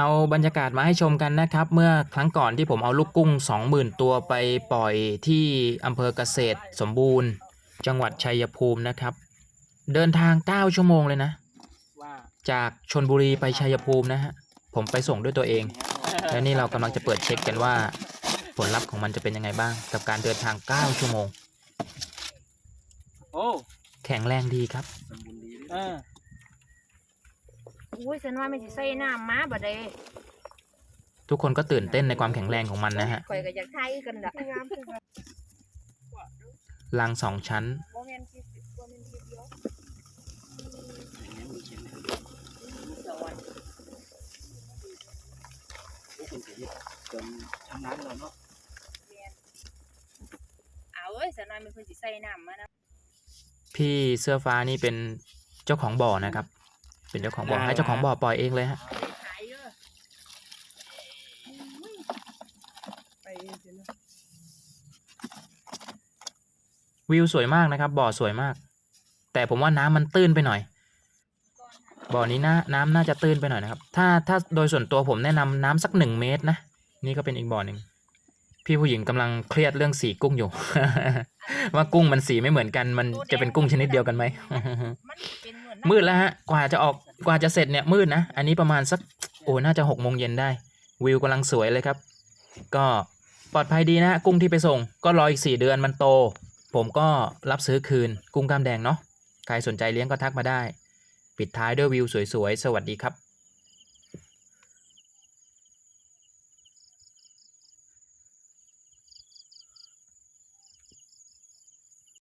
เอาบรรยากาศมาให้ชมกันนะครับ เมื่อครั้งก่อนที่ผมเอาลูกกุ้ง 20,000 ตัวไปปล่อยที่อำเภอเกษตรสมบูรณ์ จังหวัดชัยภูมินะครับ เดินทาง 9 ชั่วโมงเลยนะว่าจากชนบุรีไปชัยภูมินะฮะผมไปส่งด้วยตัวเอง และนี่เรากำลังจะเปิดเช็คกันว่า ผลลัพธ์ของมันจะเป็นยังไงบ้าง กับการเดินทาง 9 ชั่วโมง โอ้ แข็งแรงดีครับ สมบูรณ์ดีเออ อุ้ยฉันว่าไม่สิใส่น้ำมาบ่ได้ทุกคนก็ตื่นเต้นในความแข็งแรงของมันนะฮะข่อยก็อยากทายคือกันล่ะรังสองชั้น บ่แม่นสิบ่แม่นสิเดียวอย่างนี้มีเชียงนะสอนพวกคุณจะยึดจนชำนาญเราเนาะเอาเอ้ยฉันว่ามันเพิ่นสิใส่น้ำมานะพี่เสื้อฟ้านี่เป็นเจ้าของบ่อนะครับ เป็นเจ้าของบ่อให้เจ้าของบ่อปล่อยเองเลยฮะเอาไปขายเด้อไปเดี๋ยวนะวิวสวยมากนะครับ บ่อสวยมาก แต่ผมว่าน้ำมันตื้นไปหน่อย บ่อนี้นะน้ำน่าจะตื้นไปหน่อยนะครับ ถ้าถ้าโดยส่วนตัวผมแนะนำน้ำสักหนึ่งเมตรนะ นี่ก็เป็นอีกบ่อหนึ่งพี่ผู้หญิงกำลังเครียดเรื่องสีกุ้งอยู่ ว่ากุ้งมันสีไม่เหมือนกัน มันจะเป็นกุ้งชนิดเดียวกันไหมมันเป็นเห มือนมืดแล้วฮะ กว่าจะออกกว่าจะเสร็จเนี่ยมืดนะ อันนี้ประมาณสักโอ้น่าจะหกโมงเย็นได้ วิวกำลังสวยเลยครับ ก็ปลอดภัยดีนะฮะกุ้งที่ไปส่ง ก็รออีกสี่เดือนมันโต ผมก็รับซื้อคืนกุ้งกล้ามแดงเนาะใครสนใจเลี้ยงก็ทักมาได้ ปิดท้ายด้วยวิวสวยๆสวัสดีครับ